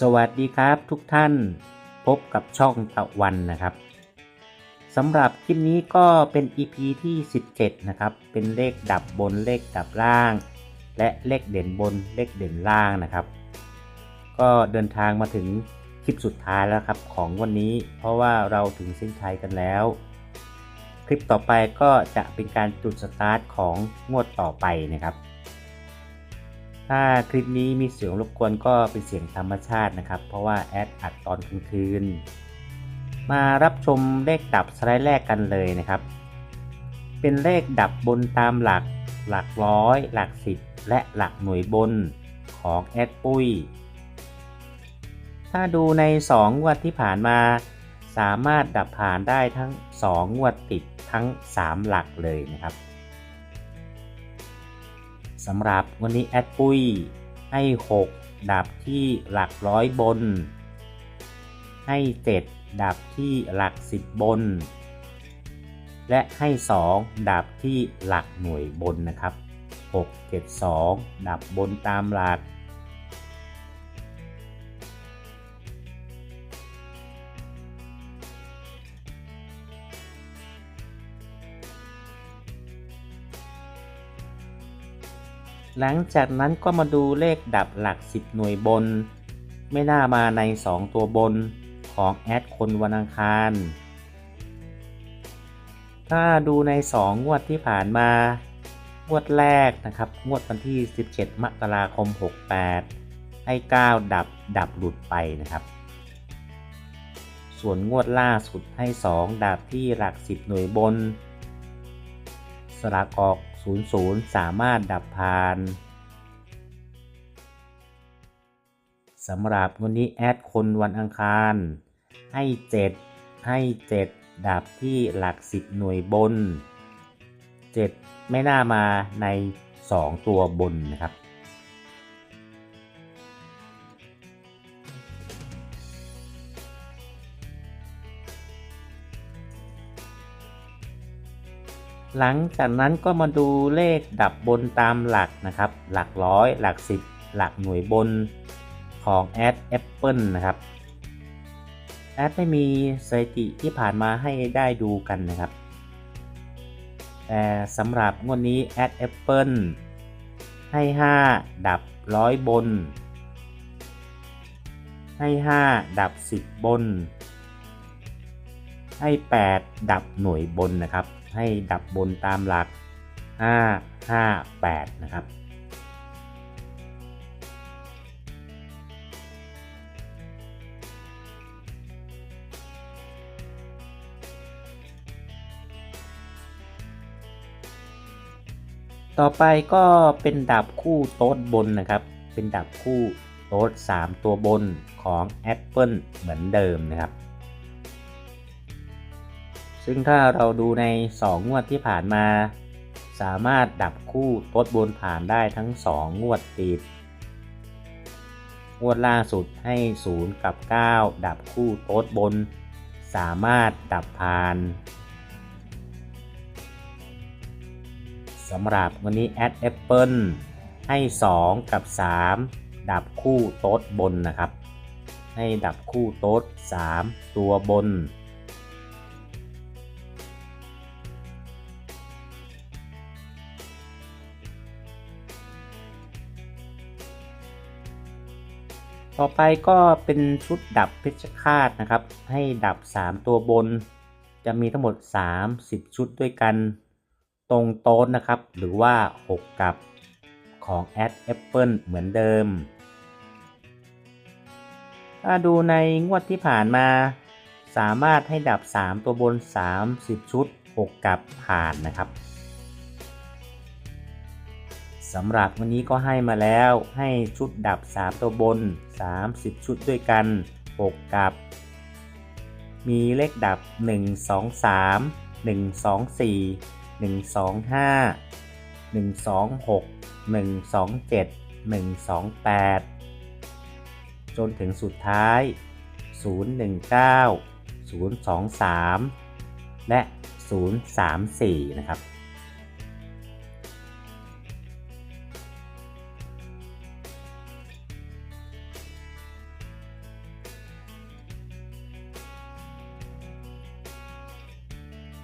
สวัสดีครับทุกท่านพบกับช่องตะวันนะครับสำหรับคลิปนี้ก็เป็น EP ที่ 17 นะครับ เป็นเลขดับบนเลขดับล่าง และเลขเด่นบนเลขเด่นล่างนะครับ ก็เดินทางมาถึงคลิปสุดท้ายแล้วครับของวันนี้ เพราะว่าเราถึงเส้นชัยกันแล้ว คลิปต่อไปก็จะเป็นการจุดสตาร์ทของงวดต่อไปนะครับ ถ้าคลิปนี้มีเสียงรบกวนก็เป็นเสียงธรรมชาตินะครับ เพราะว่าแอดอัดตอนกลางคืน มารับชมเลขดับสไลด์แรกกันเลยนะครับ เป็นเลขดับบนตามหลัก หลักร้อย หลักสิบและหลักหน่วยบนของแอดปุ้ย ถ้าดูใน 2 งวดที่ผ่านมา สามารถดับผ่านได้ทั้ง 2 งวดติดทั้ง 3 หลักเลยนะครับ สำหรับวันนี้แอดปุ้ยให้ 6 ดับที่หลักร้อยบน ให้ 7 ดับที่หลัก 10 บน และให้ 2 ดับที่หลักหน่วยบนนะครับ 6 7 2 ดับบนตามหลัก หลังจากนั้นก็มาดูเลขดับหลัก 10 หน่วยบน ไม่น่ามาใน 2 ตัวบนของแอดคนวันอังคาร ถ้าดูใน 2 งวดที่ผ่านมา งวดแรกนะครับ งวดวันที่ 17 มกราคม 68 ให้ 9 ดับดับหลุดไปนะครับ ส่วนงวดล่าสุดให้ 2 ดับที่หลัก 10 หน่วยบน สลากออก 00 สามารถดับผ่านสำหรับวันนี้แอดคนวันอังคาร ให้ 7 ให้ 7 ดับที่หลัก 10 หน่วยบน 7 ไม่น่ามาใน 2 ตัวบนนะครับ หลังจากนั้นก็มาดูเลขดับบนตามหลักนะครับ หลักร้อย หลักสิบหลักหน่วยบนของแอดแอปเปิลนะครับแอดไม่มีสถิติที่ผ่านมาให้ได้ดูกันนะครับ แต่สำหรับงวดนี้แอดแอปเปิลให้ 5 ดับร้อยบน ให้ 5 ดับ 10 บน ให้ 8 ดับหน่วยบนนะครับ ให้ดับบนตามหลัก 5 5 8 นะครับ ต่อไปก็เป็นดับคู่โต๊ดบนนะครับ เป็นดับคู่โต๊ด3ตัวบนของ Apple เหมือนเดิมนะครับ ซึ่งถ้าเราดูใน 2 งวดที่ผ่านมา สามารถดับคู่โต๊ดบนผ่านได้ทั้ง 2 งวดติด งวดล่าสุดให้ 0 กับ 9 ดับคู่โต๊ดบน สามารถดับผ่านสำหรับวันนี้แอดแอปเปิลให้ 2 กับ 3 ดับคู่โต๊ดบนนะครับ ให้ดับคู่โต๊ด 3 ตัวบน ต่อไปก็เป็นชุดดับเพชรคาตนะครับ ให้ดับ 3 ตัวบน จะมีทั้งหมด 30 ชุดด้วยกัน ตรงโต๊ะนะครับ หรือว่า 6 กับของ Ad Apple เหมือนเดิม ถ้าดูในงวดที่ผ่านมา สามารถให้ดับ 3 ตัวบน 30 ชุด 6 กับผ่านนะครับ สำหรับวันนี้ก็ให้มาแล้วให้ชุดดับ 3 ตัวบน 30 ชุดด้วยกัน 6 กับ มีเลขดับ 1 2 3 1 2 4 1 2 5 1 2 6 1 2 7 1 2 8 จนถึงสุดท้าย 019 023 และ 034 นะครับ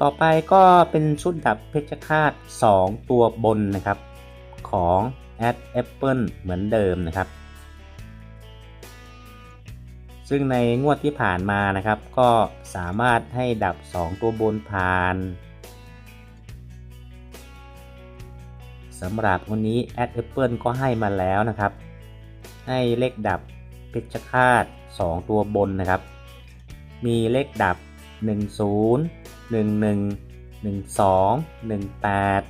ต่อไปก็เป็นชุดดับเพชฌฆาต 2 ตัวบนนะครับ ของ a d Apple เหมือนเดิมนะครับ ซึ่งในงวดที่ผ่านมานะครับ ก็สามารถให้ดับ 2 ตัวบนผ่านสำหรับวันนี้ a d Apple ก็ให้มาแล้วนะครับ ให้เลขดับเพชฌฆาต 2 ตัวบนนะครับ มีเลขดับ 10 11 12 18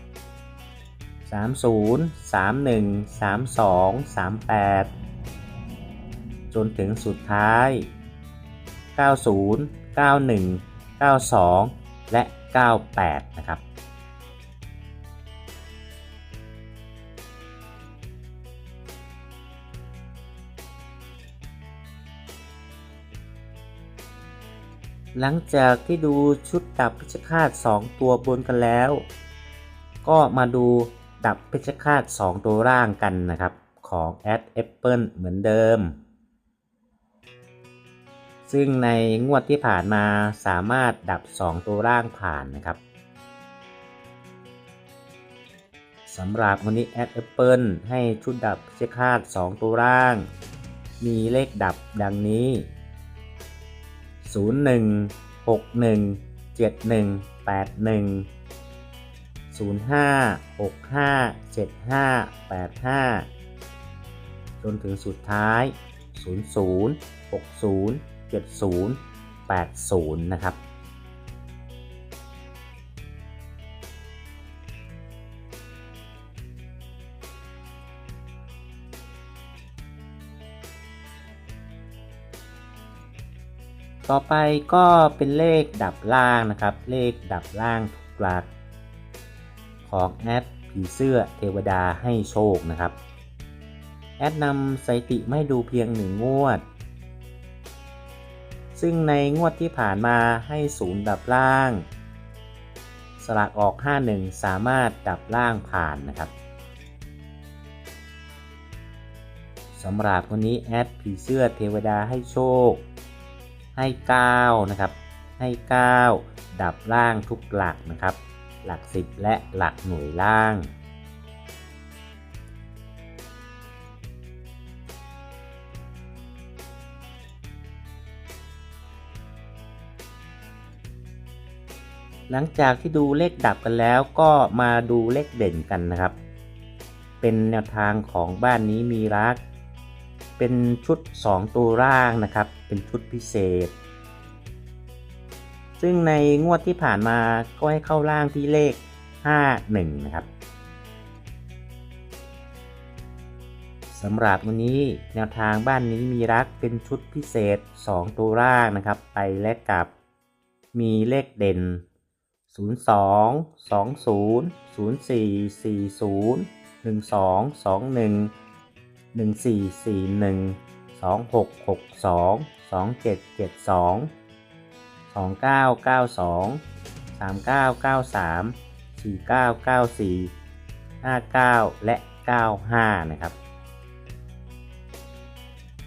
30 31 32 38 จนถึงสุดท้าย 90 91 92 และ 98 นะครับ หลังจากที่ดูชุดดับเพชฌฆาต 2 ตัวบนกันแล้ว ก็มาดูดับเพชฌฆาต 2 ตัวล่างกันนะครับ ของ a d Apple เหมือนเดิม ซึ่งในงวดที่ผ่านมาสามารถดับ 2 ตัวล่างผ่านนะครับสำหรับวันนี้ a d Apple ให้ชุดดับเพชฌฆาต 2 ตัวล่าง มีเลขดับดังนี้ 01 61 71 81 05 65 75 85 จนถึงสุดท้าย 00 60 70 80 นะครับ ต่อไปก็เป็นเลขดับล่างนะครับ เลขดับล่างทุกหลัก ของแอดผีเสื้อเทวดาให้โชคนะครับ แอดนำสถิติไม่ดูเพียงหนึ่งงวด ซึ่งในงวดที่ผ่านมาให้ศูนย์ดับล่าง สลากออก 51 สามารถดับล่างผ่านนะครับสำหรับวันนี้แอดผีเสื้อเทวดาให้โชค ให้9นะครับให้ 9 ดับล่างทุกหลักนะครับ หลัก 10 และหลักหน่วยล่าง หลังจากที่ดูเลขดับกันแล้วก็มาดูเลขเด่นกันนะครับ เป็นแนวทางของบ้านนี้มีรัก เป็นชุด 2 ตัวร่างนะครับ เป็นชุดพิเศษ ซึ่งในงวดที่ผ่านมาก็ให้เข้าร่างที่เลข 51 นะครับสำหรับวันนี้แนวทางบ้านนี้มีรักเป็นชุดพิเศษ 2 ตัวร่างนะครับ ไปและกลับมีเลขเด่น 02 20 04 40 12 21 1441 2662 2772 2992 3993 4994 59 และ 95 นะครับ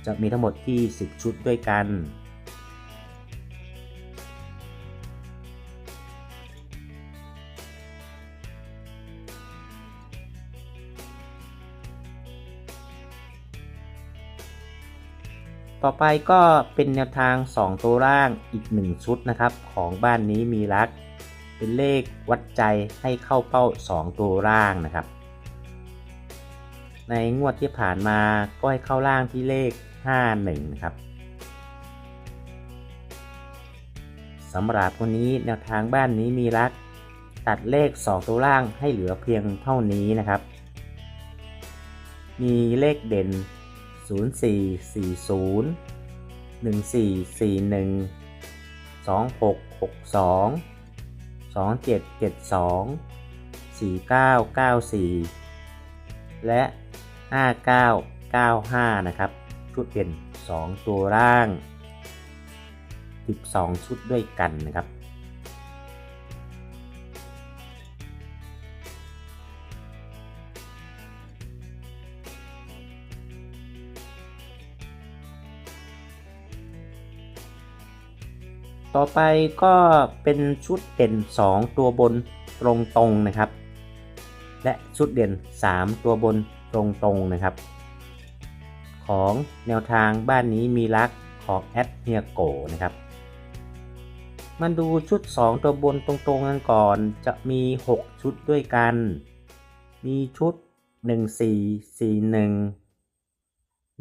จะมีทั้งหมดที่ 10 ชุดด้วยกัน ต่อไปก็เป็นแนวทาง 2 ตัวร่างอีก 1 ชุดนะครับ ของบ้านนี้มีรัก เป็นเลขวัดใจให้เข้าเป้า 2 ตัวร่างนะครับ ในงวดที่ผ่านมาก็ให้เข้าร่างที่เลข 51นะครับสำหรับวันนี้แนวทางบ้านนี้มีรัก ตัดเลข 2 ตัวล่างให้เหลือเพียงเท่านี้นะครับ มีเลขเด่น 0440 1441 2662 2772 4994 และ 5995 นะครับ ชุดเด่น 2 ตัวร่าง 12 ชุดด้วยกันนะครับ ต่อไปก็เป็นชุดเด่น 2 ตัวบนตรงตรงๆนะครับ และชุดเด่น 3 ตัวบนตรงตรงๆนะครับ ของแนวทางบ้านนี้มีรักของแอดเฮียโกนะครับมาดูชุด 2 ตัวบนตรงๆกันก่อนจะมี 6 ชุดด้วยกัน มีชุด 1441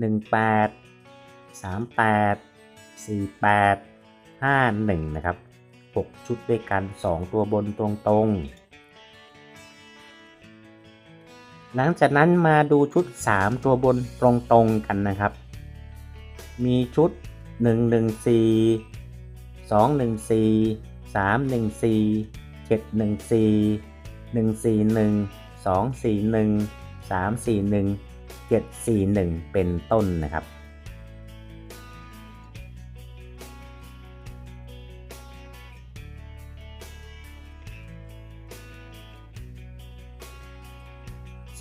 18 38 48 51 นะครับ 6 ชุดด้วยกัน 2 ตัวบนตรงๆ หลังจากนั้นมาดูชุด 3 ตัวบนตรงๆ กันนะครับ มีชุด 114 214 314 714 141 241 341 741 เป็นต้นนะครับ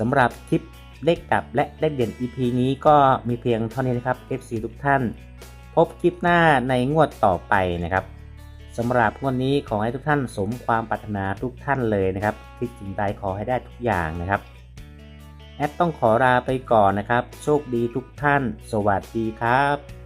สำหรับคลิปเลขดับและเลขเด่น EP นี้ก็มีเพียงเท่านี้นะครับ FC ทุกท่าน พบคลิปหน้าในงวดต่อไปนะครับสำหรับงวดนี้ขอให้ทุกท่านสมความปรารถนาทุกท่านเลยนะครับคิดสิ่งใดขอให้ได้ทุกอย่างนะครับแอดต้องขอลาไปก่อนนะครับ โชคดีทุกท่าน สวัสดีครับ